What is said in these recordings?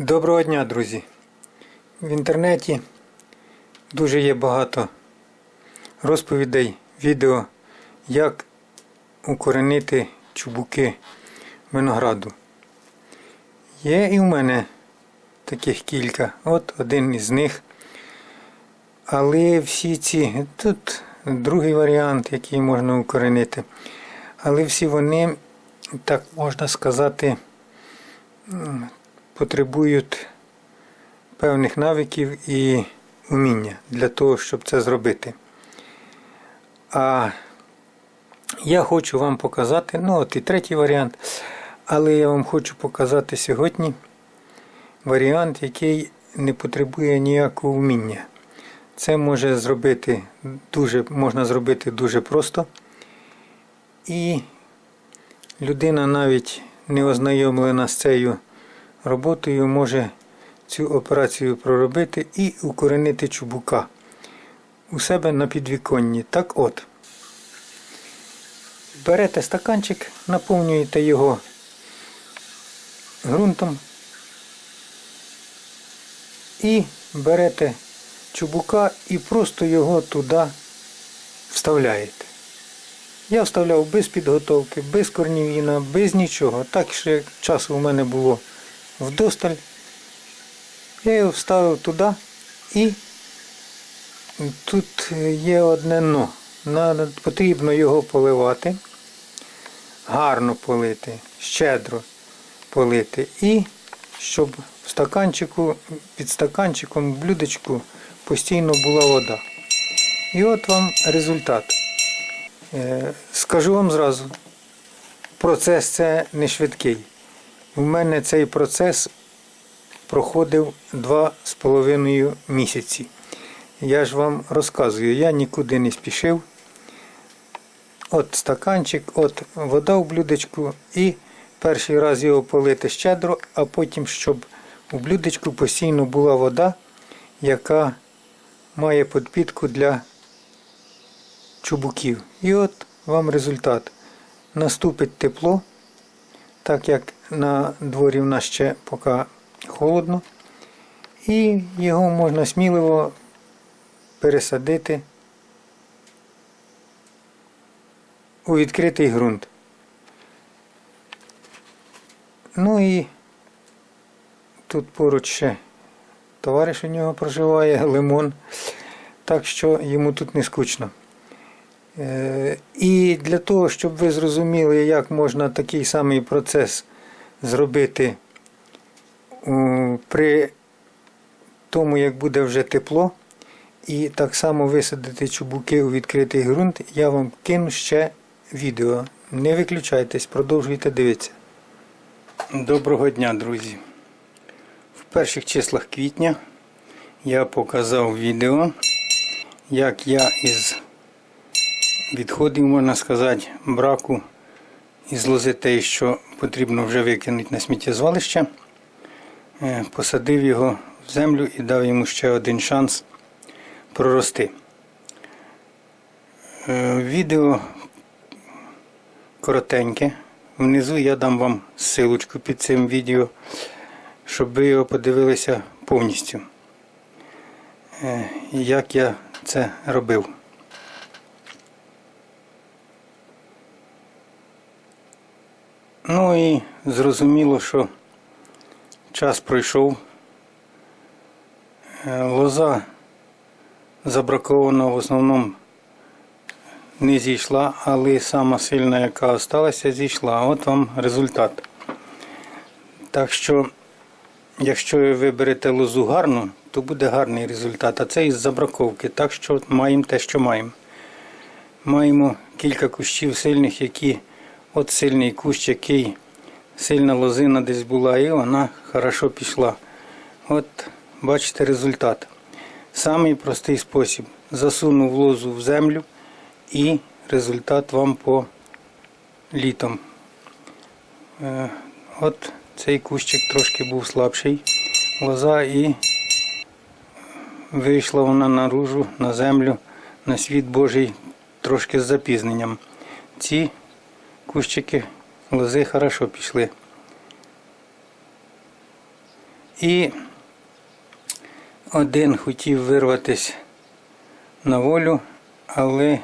Доброго дня, друзі! В інтернеті дуже є багато розповідей, відео, як укоренити чубуки винограду. Є і в мене таких кілька. От один із них. Але всі ці, тут другий варіант, який можна укоренити. Але всі вони, так можна сказати, потребують певних навиків і уміння для того, щоб це зробити. А я хочу вам показати, ну от і третій варіант, але я вам хочу показати сьогодні варіант, який не потребує ніякого вміння. Це може зробити дуже, можна зробити дуже просто. І людина навіть не ознайомлена з цією роботою може цю операцію проробити і укоренити чубука у себе на підвіконні. Так от, берете стаканчик, наповнюєте його ґрунтом і берете чубука і просто його туди вставляєте. Я вставляв без підготовки, без корнівіна, без нічого. Так що часу у мене було вдосталь. Я його вставив туди і тут є одне но. Надо, потрібно його поливати, гарно полити, щедро полити. І щоб в стаканчику, під стаканчиком, в блюдечку постійно була вода. І от вам результат. Е, Скажу вам зразу, процес це не швидкий. У мене цей процес проходив два з половиною місяці. Я ж вам розказую, я нікуди не спішив. От стаканчик, от вода в блюдечку і перший раз його полити щедро, а потім, щоб у блюдечку постійно була вода, яка має підпітку для чубуків. І от вам результат. Наступить тепло, так як на дворі в нас ще поки холодно. І його можна сміливо пересадити у відкритий ґрунт. Ну і тут поруч ще товариш у нього проживає, лимон, так що йому тут не скучно. Е, І для того, щоб ви зрозуміли, як можна такий самий процес зробити при тому, як буде вже тепло, і так само висадити чубуки у відкритий ґрунт, я вам кину ще відео. Не виключайтесь, продовжуйте дивитися. Доброго дня, друзі! В перших числах квітня я показав відео, як я із відходів, можна сказати, браку із лози те, що потрібно вже викинути на сміттєзвалище, е, посадив його в землю і дав йому ще один шанс прорости. Е, Відео коротеньке. Внизу я дам вам ссылочку під цим відео, щоб ви його подивилися повністю, е, як я це робив. Ну і зрозуміло, що час пройшов. Е, Лоза забракована в основному не зійшла, але сама сильна, яка осталася, зійшла. От вам результат. Так що, якщо ви виберете лозу гарну, то буде гарний результат. А це із забраковки. Так що маємо те, що маємо. Маємо кілька кущів сильних, які от сильний кущ, який сильна лозина десь була, і вона хорошо пішла. От бачите результат. Самий простий спосіб. Засунув лозу в землю і результат вам по літом. Е, От цей кущик трошки був слабший. Лоза і вийшла вона наружу, на землю, на світ Божий трошки з запізненням. Ці кущики лози хорошо пішли. І один хотів вирватися на волю, але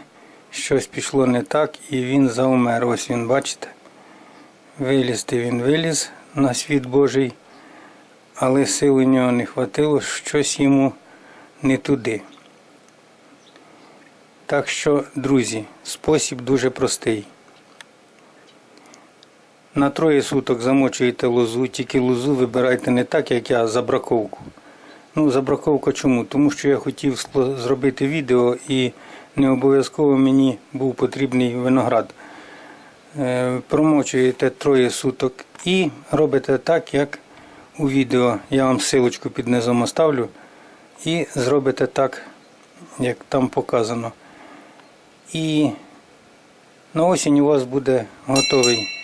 щось пішло не так і він заумер. Ось він, бачите. Вилізти він виліз на світ Божий, але сил у нього не хватило, щось йому не туди. Так що, друзі, спосіб дуже простий. На троє суток замочуєте лозу, тільки лозу вибирайте не так, як я, за браковку. Ну, забраковка чому? Тому що я хотів зробити відео і не обов'язково мені був потрібний виноград. Е, Промочуєте троє суток і робите так, як у відео. Я вам силочку під низом оставлю. І зробите так, як там показано. І на осінь у вас буде готовий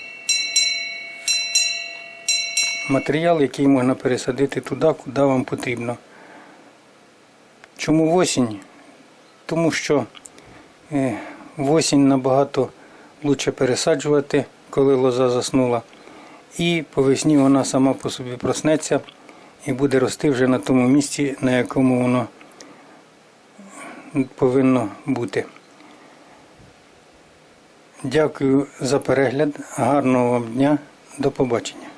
матеріал, який можна пересадити туди, куди вам потрібно. Чому осінь? Тому що е, осінь набагато краще пересаджувати, коли лоза заснула. І по весні вона сама по собі проснеться і буде рости вже на тому місці, на якому воно повинно бути. Дякую за перегляд. Гарного вам дня. До побачення.